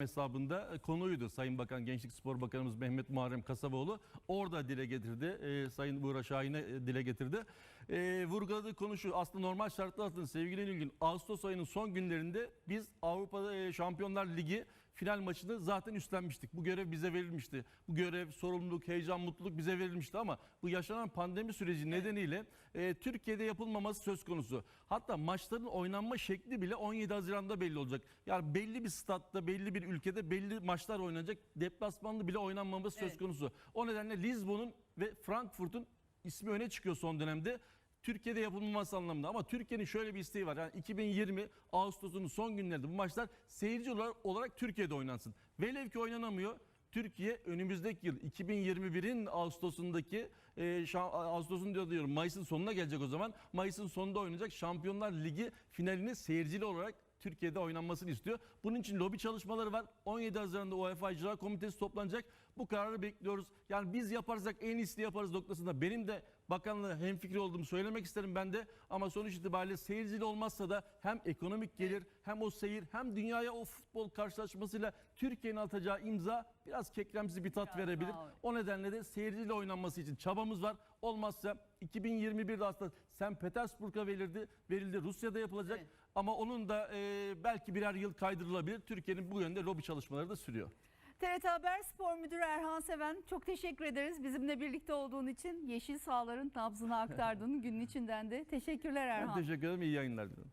hesabında e, konuydu. Sayın Bakan Gençlik Spor Bakanımız Mehmet Muharrem Kasaboğlu orada dile getirdi. E, Sayın Buğra Şahin'e e, dile getirdi. E, vurguladığı konu şu. Aslında normal şartlar altında sevgili Nilgün Ağustos ayının son günlerinde biz Avrupa e, Şampiyonlar Ligi final maçını zaten üstlenmiştik. Bu görev bize verilmişti. Bu görev, sorumluluk, heyecan, mutluluk bize verilmişti ama bu yaşanan pandemi süreci nedeniyle e, Türkiye'de yapılmaması söz konusu. Hatta maçların oynanma şekli bile 17 Haziran'da belli olacak. Yani belli bir statta, belli bir ülkede belli maçlar oynanacak. Deplasmanlı bile oynanmaması söz konusu. O nedenle Lizbon'un ve Frankfurt'un ismi öne çıkıyor son dönemde. Türkiye'de yapılmaması anlamında ama Türkiye'nin şöyle bir isteği var. Yani 2020 Ağustos'un son günlerinde bu maçlar seyirci olarak, olarak Türkiye'de oynansın. Velev ki oynanamıyor. Türkiye önümüzdeki yıl 2021'in Ağustos'undaki e, Ağustos'un diyor diyorum Mayıs'ın sonuna gelecek o zaman. Mayıs'ın sonunda oynayacak Şampiyonlar Ligi finalini seyircili olarak Türkiye'de oynanmasını istiyor. Bunun için lobi çalışmaları var. 17 Haziran'da UEFA İcra Komitesi toplanacak. Bu kararı bekliyoruz. Yani biz yaparsak en iyisini yaparız noktasında. Benim de bakanlığı hemfikir olduğumu söylemek isterim ben de. Ama sonuç itibariyle seyircili olmazsa da hem ekonomik gelir hem o seyir hem dünyaya o futbol karşılaşmasıyla Türkiye'nin atacağı imza biraz kekremsi bir tat verebilir. O nedenle de seyirciyle oynanması için çabamız var. Olmazsa 2021'de aslında St. Petersburg'a verildi, verildi. Rusya'da yapılacak. Evet. Ama onun da e, belki birer yıl kaydırılabilir. Türkiye'nin bu yönde lobi çalışmaları da sürüyor. TRT Haber Spor Müdürü Erhan Seven çok teşekkür ederiz. Bizimle birlikte olduğun için yeşil sahaların nabzını aktardığın günün içinden de teşekkürler Ben Erhan. teşekkür ederim. İyi yayınlar diliyorum.